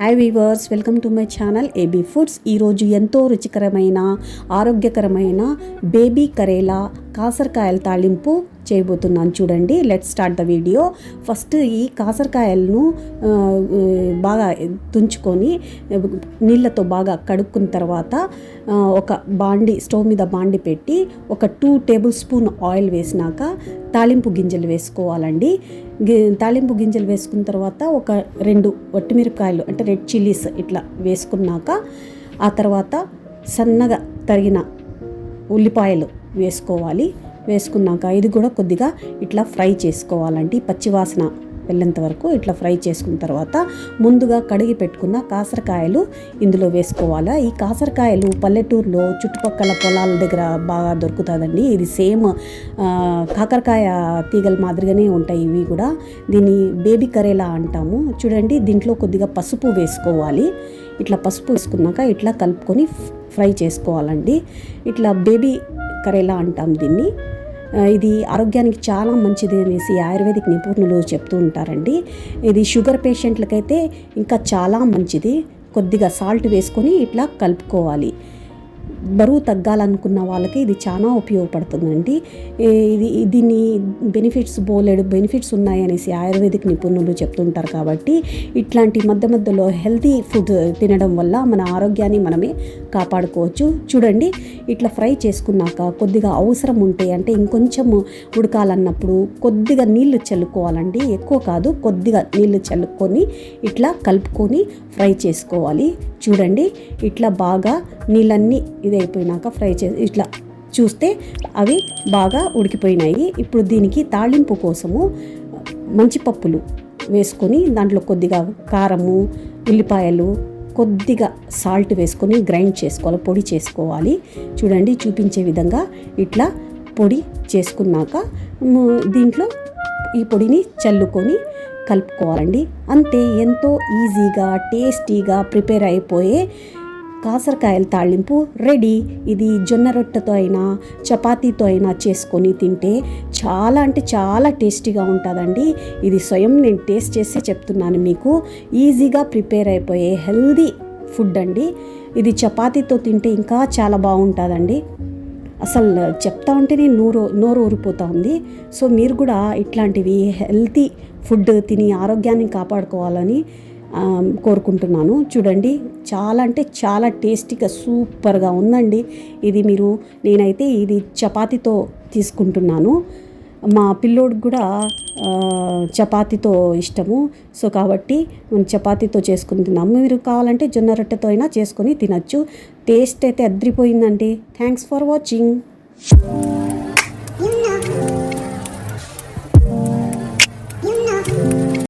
Hi viewers welcome to my channel AB foods ఈరోజు ఎంతో రుచికరమైన ఆరోగ్యకరమైన బేబీ కరేలా కాసరకాయల తాళింపు చేయబోతున్నాను చూడండి. Let start the video first ఈ కాసరకాయలను బాగా తుంచుకొని నీళ్ళతో బాగా కడుక్కున్న తర్వాత ఒక బాండి స్టవ్ మీద బాండి పెట్టి ఒక టూ టేబుల్ స్పూన్ ఆయిల్ వేసినాక తాలింపు గింజలు వేసుకోవాలండి. తాలింపు గింజలు వేసుకున్న తర్వాత ఒక రెండు వట్టిమిరపకాయలు అంటే రెడ్ చిల్లీస్ ఇట్లా వేసుకున్నాక ఆ తర్వాత సన్నగా తరిగిన ఉల్లిపాయలు వేసుకోవాలి. వేసుకున్నాక ఇది కూడా కొద్దిగా ఇట్లా ఫ్రై చేసుకోవాలండి. పచ్చివాసన వెళ్ళేంత వరకు ఇట్లా ఫ్రై చేసుకున్న తర్వాత ముందుగా కడిగి పెట్టుకున్న కాసరకాయలు ఇందులో వేసుకోవాలా. ఈ కాసరకాయలు పల్లెటూరులో చుట్టుపక్కల పొలాల దగ్గర బాగా దొరుకుతుందండి. ఇది సేమ్ కాకరకాయ తీగల మాదిరిగానే ఉంటాయి ఇవి కూడా. దీన్ని బేబీ కరేలా అంటాము. చూడండి దీంట్లో కొద్దిగా పసుపు వేసుకోవాలి. ఇట్లా పసుపు వేసుకున్నాక ఇట్లా కలుపుకొని ఫ్రై చేసుకోవాలండి. ఇట్లా బేబీ కరేలా అంటాం దీన్ని? ఇది ఆరోగ్యానికి చాలా మంచిది అనేసి ఆయుర్వేదిక్ నిపుణులు చెప్తూ ఉంటారండి. ఇది షుగర్ పేషెంట్లకైతే ఇంకా చాలా మంచిది. కొద్దిగా సాల్ట్ వేసుకొని ఇట్లా కలుపుకోవాలి. బరువు తగ్గాలనుకున్న వాళ్ళకి ఇది చాలా ఉపయోగపడుతుందండి. ఇది దీన్ని బెనిఫిట్స్ బోలెడు బెనిఫిట్స్ ఉన్నాయనేసి ఆయుర్వేదిక్ నిపుణులు చెప్తుంటారు కాబట్టి ఇట్లాంటి మధ్య మధ్యలో హెల్తీ ఫుడ్ తినడం వల్ల మన ఆరోగ్యాన్ని మనమే కాపాడుకోవచ్చు. చూడండి ఇట్లా ఫ్రై చేసుకున్నాక కొద్దిగా అవసరం ఉంటే అంటే ఇంకొంచెం ఉడకాలన్నప్పుడు కొద్దిగా నీళ్ళు చల్లుకోవాలండి. ఎక్కువ కాదు కొద్దిగా నీళ్ళు చల్లుకొని ఇట్లా కలుపుకొని ఫ్రై చేసుకోవాలి. చూడండి ఇట్లా బాగా నీళ్ళన్నీ ఇది అయిపోయినాక ఫ్రై చే ఇట్లా చూస్తే అవి బాగా ఉడికిపోయినాయి. ఇప్పుడు దీనికి తాళింపు కోసము మంచి పప్పులు వేసుకొని దాంట్లో కొద్దిగా కారము ఉల్లిపాయలు కొద్దిగా సాల్ట్ వేసుకొని గ్రైండ్ చేసుకోవాలి పొడి చేసుకోవాలి. చూడండి చూపించే విధంగా ఇట్లా పొడి చేసుకున్నాక దీంట్లో ఈ పొడిని చల్లుకొని కలుపుకోవాలండి. అంతే ఎంతో ఈజీగా టేస్టీగా ప్రిపేర్ అయిపోయే కాసరకాయల తాళింపు రెడీ. ఇది జొన్న రొట్టెతో అయినా చపాతీతో అయినా చేసుకొని తింటే చాలా అంటే చాలా టేస్టీగా ఉంటుందండి. ఇది స్వయం నేను టేస్ట్ చేసి చెప్తున్నాను మీకు. ఈజీగా ప్రిపేర్ అయిపోయే హెల్దీ ఫుడ్ అండి. ఇది చపాతీతో తింటే ఇంకా చాలా బాగుంటుందండి. అసలు చెప్తా ఉంటేనే నోరు నోరు ఊరిపోతూ ఉంది. సో మీరు కూడా ఇట్లాంటివి హెల్తీ ఫుడ్ తిని ఆరోగ్యాన్ని కాపాడుకోవాలని కోరుకుంటున్నాను. చూడండి చాలా అంటే చాలా టేస్టీగా సూపర్గా ఉందండి. ఇది మీరు నేనైతే ఇది చపాతీతో తీసుకుంటున్నాను. మా పిల్లోడికి కూడా చపాతీతో ఇష్టము. సో కాబట్టి మనం చపాతీతో చేసుకుని తిన్నాము మీరు కావాలంటే జొన్న రొట్టెతో అయినా చేసుకొని తినచ్చు. టేస్ట్ అయితే అద్రిపోయిందండి. Thanks for watching